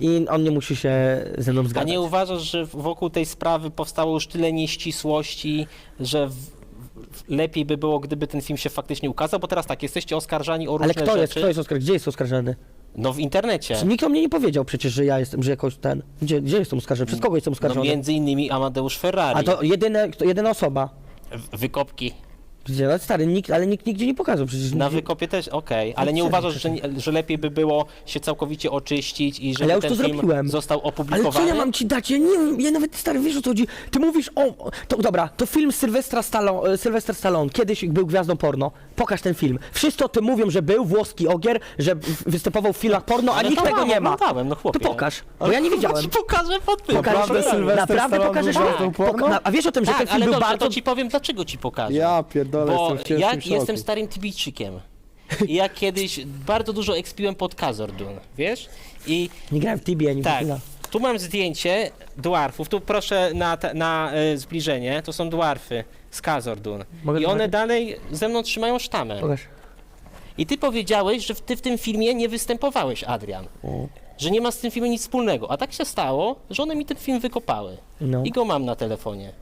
i on nie musi się ze mną A zgadzać. nie uważasz, że wokół tej sprawy powstało już tyle nieścisłości, że w, w, lepiej by było, gdyby ten film się faktycznie ukazał? Bo teraz tak, jesteście oskarżani o różne Ale kto rzeczy. jest, kto jest oskarżony? Gdzie jest oskarżony? No w internecie. Nikt o mnie nie powiedział przecież, że ja jestem, że jakoś ten... Gdzie, gdzie jestem oskarżony? Przez kogo jestem No oskarżony? między innymi Amadeusz Ferrari. A to jedyne, jedyna osoba. W- Wykopki. Gdzie? No stary, nikt, ale nikt nigdzie nie pokazał przecież. Na nigdzie- wykopie też, okej. Ale nie uważasz, że, nie- że lepiej by było się całkowicie oczyścić i Ale żeby ja już ten to film zrobiłem. został Ale co opublikowany? ja mam ci dać? Ja nie wiem, ja nawet stary wiesz o co chodzi. Ty mówisz o. To, dobra, to film Sylwestra Stallone, Sylwester Stallone, kiedyś był gwiazdą porno. Pokaż ten film. Wszyscy o tym mówią, że był włoski ogier, że w- występował w filmach porno, a Ale nikt tego nie ma. oglądałem, no chłopie. To pokaż, bo ja nie widziałem. ci pokażę pod tym. Pokażesz Naprawdę mi? Sylwester Naprawdę Stallone pokażesz był gwiazdą porno? Poka- na- A wiesz o tym, że Tak, ten film ale był dobrze, bardzo... to ci powiem, dlaczego ci pokażę. Ja pierdolę, Bo jestem w ciężkim ja szoku. jestem starym Tybijczykiem. I ja kiedyś bardzo dużo ekspiłem pod Kazordun, wiesz? I Nie grałem w Tibie, ani w tak, Tibie. tu mam zdjęcie dwarfów, tu proszę na, te- na e, zbliżenie, to są dwarfy z Kazordun. Mogę I one zobaczyć? dalej ze mną trzymają sztamę. Pokaż. I ty powiedziałeś, że w- ty w tym filmie nie występowałeś, Adrian. Że nie ma z tym filmem nic wspólnego. A tak się stało, że one mi ten film wykopały. No. I go mam na telefonie.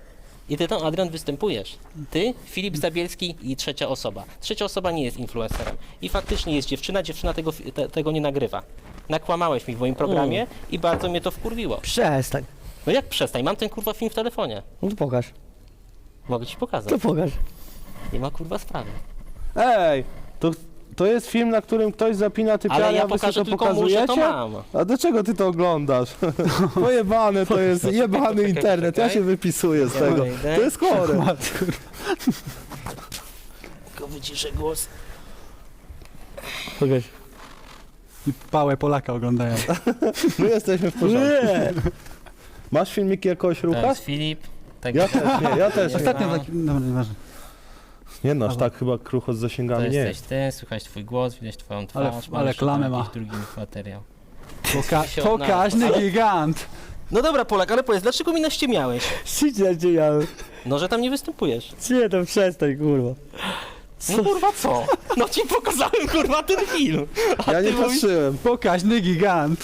I ty tam, Adrian, występujesz. Ty, Filip Zabielski i trzecia osoba. Trzecia osoba nie jest influencerem. I faktycznie jest dziewczyna, dziewczyna tego, te, tego nie nagrywa. Nakłamałeś mi w moim programie i bardzo mnie to wkurwiło. Przestań. No jak przestań, mam ten kurwa film w telefonie. No to pokaż. Mogę ci pokazać. To pokaż. Nie ma kurwa sprawy. Ej, to, to jest film, na którym ktoś zapina typiara, Ale ja wy sobie pokażę to tylko mu, że pokazujecie? to mam. A do czego ty to oglądasz? Pojebane to jest, jebany poczekaj, internet, ja się wypisuję z Ja tego. wejdę. To jest chore. Tylko wyciszę głos. Pokaż. I pałę Polaka oglądają. My jesteśmy w porządku. Nie. Masz filmiki jakiegoś To rucha? jest Filip. Tak Ja też nie, ja też nie. Ostatnio No. taki... Dobra, nieważne. Nie no, aż tak chyba krucho z To zasięgami nie jesteś jest. ty, słychać twój głos, widać twoją Ale- twarz. ale możesz klamę ma. jakiś drugi materiał. Poka się pokaźny gigant. No dobra Polak, ale powiedz, dlaczego mi naściemiałeś? Siedź cię ja. No, że tam nie występujesz. Nie, to przestań, kurwa. No kurwa co? No ci pokazałem kurwa ten film. A Ja ty nie mówisz, patrzyłem. Pokaźny gigant.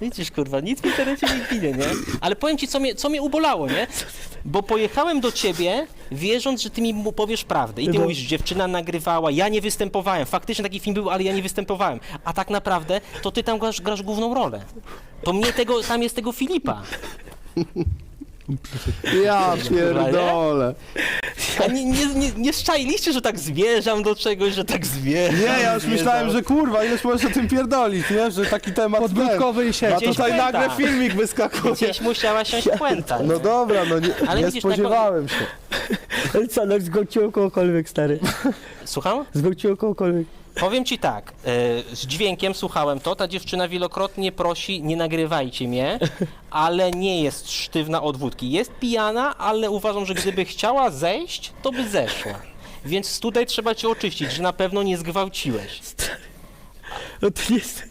Widzisz kurwa, nic w internecie nie ginie, nie? Ale powiem ci, co mnie, co mnie ubolało, nie? Bo pojechałem do ciebie, wierząc, że ty mi mu powiesz prawdę. I ty mówisz, dziewczyna nagrywała, ja nie występowałem. Faktycznie taki film był, ale ja nie występowałem. A tak naprawdę, to ty tam grasz, grasz główną rolę. To mnie tego, tam jest tego Filipa. Ja pierdolę. A nie, nie, nie, nie szczailiście, że tak zmierzam do czegoś, że tak zmierzam. Nie, ja już zmierzam. myślałem, że kurwa, ileż możesz o tym pierdolić, nie? Że taki temat Podbródkowy i sieć. A tutaj puenta. nagle filmik wyskakuje. Gdzieś musiała się puenta. No dobra, no nie, Ale nie widzisz, taką- spodziewałem się. Ale co, no zgwałciło kogokolwiek, stary. Słucham? Zgwałciło kogokolwiek. Powiem ci tak, e, z dźwiękiem słuchałem to, ta dziewczyna wielokrotnie prosi, nie nagrywajcie mnie, ale nie jest sztywna od wódki. Jest pijana, ale uważam, że gdyby chciała zejść, to by zeszła. Więc tutaj trzeba cię oczyścić, że na pewno nie zgwałciłeś. No to nie jest,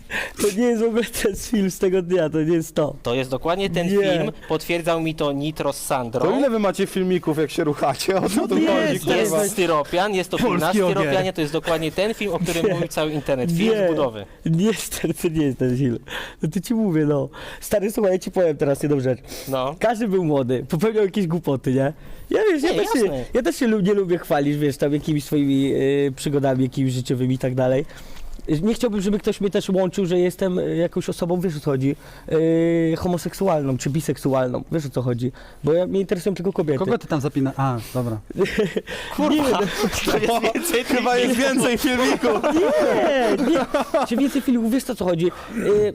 to nie jest w ogóle ten film z tego dnia, to nie jest to. To jest dokładnie ten Nie. film, potwierdzał mi to Nitro z Sandrą. To ile wy macie filmików, jak się ruchacie? O co tu Nie, chodzi, jest, Jest styropian, jest to film na Polski ogier. styropianie, to jest dokładnie ten film, o którym mówił cały internet. Film z budowy. Nie jest ten, to nie jest ten film. No to ci mówię, no. Stary, słuchaj, ja ci powiem teraz jedną rzecz. No. Każdy był młody, popełniał jakieś głupoty, nie? Ja wiesz, ja, Nie, też się, jasne. ja też się lu- nie lubię chwalić, wiesz, tam jakimiś swoimi y, przygodami, jakimiś życiowymi i tak dalej. Nie chciałbym, żeby ktoś mnie też łączył, że jestem y, jakąś osobą, wiesz o co chodzi, y, homoseksualną czy biseksualną, wiesz o co chodzi, bo ja, mnie interesują tylko kobiety. Kogo ty tam zapina? A, dobra. Kurwa, to jest więcej Chyba jest więcej filmików. Nie, nie. Czy więcej filmów, wiesz o co chodzi? Y,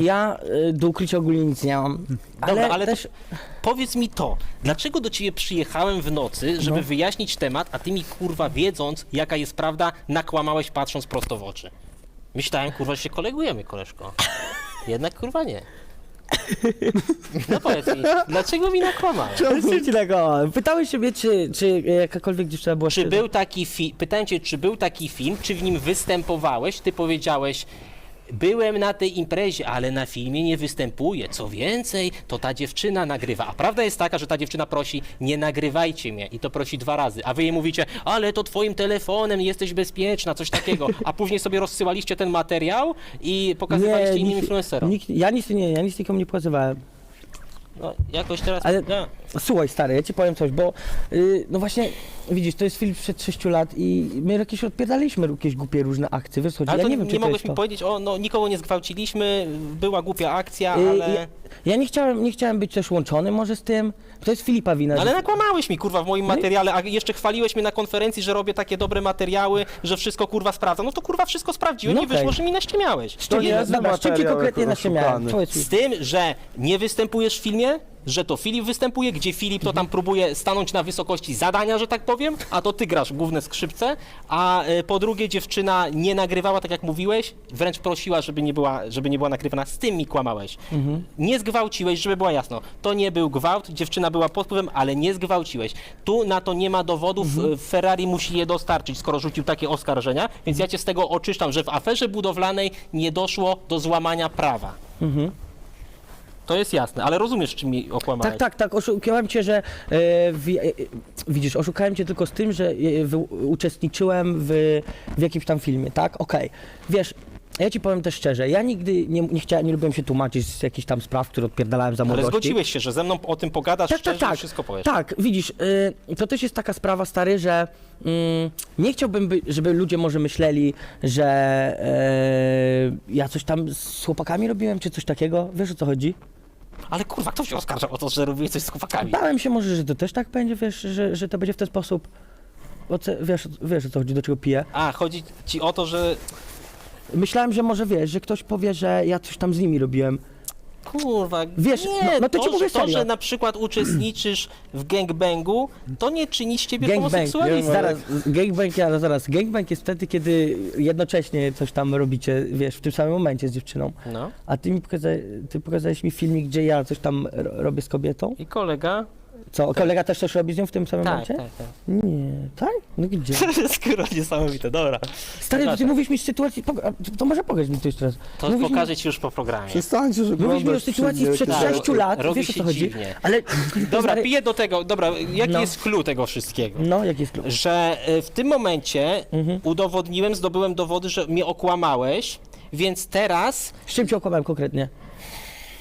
ja y, do ukrycia ogólnie nic nie mam. Ale, Dobra, ale też... Powiedz mi to, dlaczego do ciebie przyjechałem w nocy, żeby No. wyjaśnić temat, a ty mi kurwa wiedząc, jaka jest prawda, nakłamałeś patrząc prosto w oczy? Myślałem, kurwa, że się kolegujemy, koleżko. Jednak kurwa nie. No powiedz mi, dlaczego mi nakłamałeś? Czemu ci tak, o, Pytałeś się mnie, czy, czy jakakolwiek dziewczyna była Czy był taki film, pytałem cię, czy był taki film, czy w nim występowałeś, ty powiedziałeś, byłem na tej imprezie, ale na filmie nie występuję. Co więcej, to ta dziewczyna nagrywa. A prawda jest taka, że ta dziewczyna prosi, nie nagrywajcie mnie. I to prosi dwa razy. A wy jej mówicie, ale to twoim telefonem jesteś bezpieczna, coś takiego. A później sobie rozsyłaliście ten materiał i pokazywaliście innym influencerom. Nikt, ja nic nie, ja nic nikomu nie pokazywałem. No, jakoś teraz... Ale- No. Słuchaj stary, ja ci powiem coś, bo y, no właśnie, widzisz, to jest film sprzed 6 lat i my jakieś odpierdaliśmy jakieś głupie różne akcje, wiesz co chodzi? Ale ja to nie nie, wiem, czy to mogłeś jest mi to. powiedzieć, o, no nikogo nie zgwałciliśmy, była głupia akcja, Y, ale... ja, ja nie chciałem, nie chciałem być też łączony może z tym, to jest Filipa wina. Ale że- nakłamałeś mi, kurwa, w moim No materiale, a jeszcze chwaliłeś mnie na konferencji, że robię takie dobre materiały, że wszystko, kurwa, sprawdzam. No to, kurwa, wszystko sprawdziłem No i okej. wyszło, że mi naściemiałeś. Z czym, To nie jest dobra, z czym ci materiał konkretnie jako naściemiałem? oszukany. Powiedz mi. Z tym, że nie występujesz w filmie, że to Filip występuje, gdzie Filip to tam próbuje stanąć na wysokości zadania, że tak powiem, a to ty grasz główne skrzypce, a e, po drugie dziewczyna nie nagrywała, tak jak mówiłeś, wręcz prosiła, żeby nie była, żeby nie była nagrywana, z tym mi kłamałeś. Nie zgwałciłeś, żeby była jasno, to nie był gwałt, dziewczyna była pod wpływem, ale nie zgwałciłeś. Tu na to nie ma dowodów, e, Ferrari musi je dostarczyć, skoro rzucił takie oskarżenia, więc ja cię z tego oczyszczam, że w aferze budowlanej nie doszło do złamania prawa. To jest jasne, ale rozumiesz, czym mi okłamałeś. Tak, tak, tak, oszukałem cię, że e, w, e, widzisz, oszukałem cię tylko z tym, że e, w, uczestniczyłem w, w jakimś tam filmie, tak? Okej. Wiesz, ja ci powiem też szczerze, ja nigdy nie, nie chciałem, nie lubiłem się tłumaczyć z jakichś tam spraw, które odpierdalałem za Ale młodości. zgodziłeś się, że ze mną o tym pogadasz Tak, szczerze tak, i tak. wszystko powiesz. Tak, widzisz, y, to też jest taka sprawa, stary, że mm, nie chciałbym, by, żeby ludzie może myśleli, że e, ja coś tam z chłopakami robiłem, czy coś takiego. Wiesz o co chodzi? Ale kurwa, kto się oskarżał o to, że robiłeś coś z chłopakami? Bałem się może, że to też tak będzie, wiesz, że, że to będzie w ten sposób. Bo co, wiesz, wiesz o co chodzi, do czego piję. A, chodzi ci o to, że Myślałem, że może wiesz, że ktoś powie, że ja coś tam z nimi robiłem. Kurwa, Wiesz, nie, no- no to ci mówię że, to, serio. że na przykład uczestniczysz w gangbangu, to nie czyni z ciebie Gangbang, homoseksualistą. zaraz, gangbang, ja, zaraz, gangbang jest wtedy, kiedy jednocześnie coś tam robicie, wiesz, w tym samym momencie z dziewczyną. No. A ty mi pokazałeś, ty pokazałeś mi filmik, gdzie ja coś tam ro- robię z kobietą. I kolega? Co, kolega też coś robi z nią w tym samym Tak, momencie? tak, tak. Nie, tak? No gdzie? Skoro niesamowite, dobra. Stary, to ty Przepraszam. mówisz mi z sytuacji, pog- a, to może pokaż mi to jeszcze raz. To Mówisz mi- pokażę ci już po programie. Przestańcie, że Mówisz mi o sytuacji sprzed jakieś- 6 lat, robi wiesz o się co chodzi? dziwnie. Ale, Dobra, stary, piję do tego, dobra, jaki No. jest clue tego wszystkiego? No, jaki jest klucz? że e, w tym momencie Mhm. udowodniłem, zdobyłem dowody, że mnie okłamałeś, więc teraz Z czym cię okłamałem konkretnie?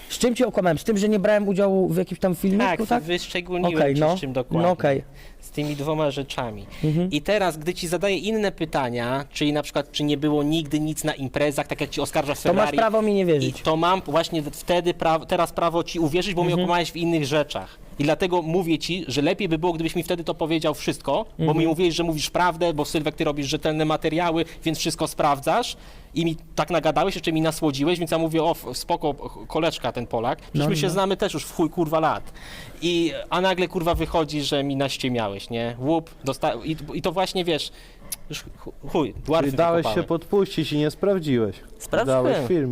Z czym cię okłamałem? Z tym, że nie brałem udziału w jakimś tam filmiku, tak, tak? wyszczególniłem Okej, ci no. z czym dokładnie. No okej. Z tymi dwoma rzeczami. Mhm. I teraz, gdy ci zadaję inne pytania, czyli na przykład, czy nie było nigdy nic na imprezach, tak jak ci oskarża To masz prawo mi nie i wierzyć. to mam właśnie wtedy pra teraz prawo ci uwierzyć, bo mnie Mhm. okłamałeś w innych rzeczach. I dlatego mówię ci, że lepiej by było, gdybyś mi wtedy to powiedział wszystko, bo Mhm. mi mówiłeś, że mówisz prawdę, bo Sylwek, ty robisz rzetelne materiały, więc wszystko sprawdzasz i mi tak nagadałeś, jeszcze mi nasłodziłeś, więc ja mówię, o, spoko, koleczka ten Polak, przecież No, my się no. znamy też już w chuj kurwa lat. I, a nagle kurwa wychodzi, że mi naściemiałeś, nie? Łup, dosta- i, i to właśnie, wiesz, już chu- chuj, dwarfy Czyli dałeś się podpuścić i nie sprawdziłeś. Sprawdziłem,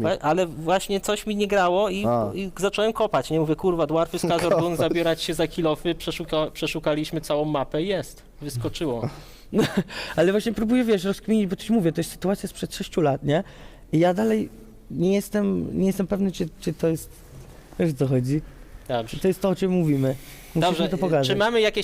Dałeś ale właśnie coś mi nie grało i, A. i zacząłem kopać. Nie mówię, kurwa, dwarfy z Kazordun zabierać się za kilofy, przeszuka, przeszukaliśmy całą mapę i jest, wyskoczyło. Ale właśnie próbuję, wiesz, rozkminić, bo coś mówię, to jest sytuacja sprzed 6 lat, nie? I ja dalej nie jestem, nie jestem pewny, czy, czy to jest, wiesz o co chodzi? Dobrze. To jest to, o czym mówimy. Musisz Dobrze, to pokazać. czy mamy jakieś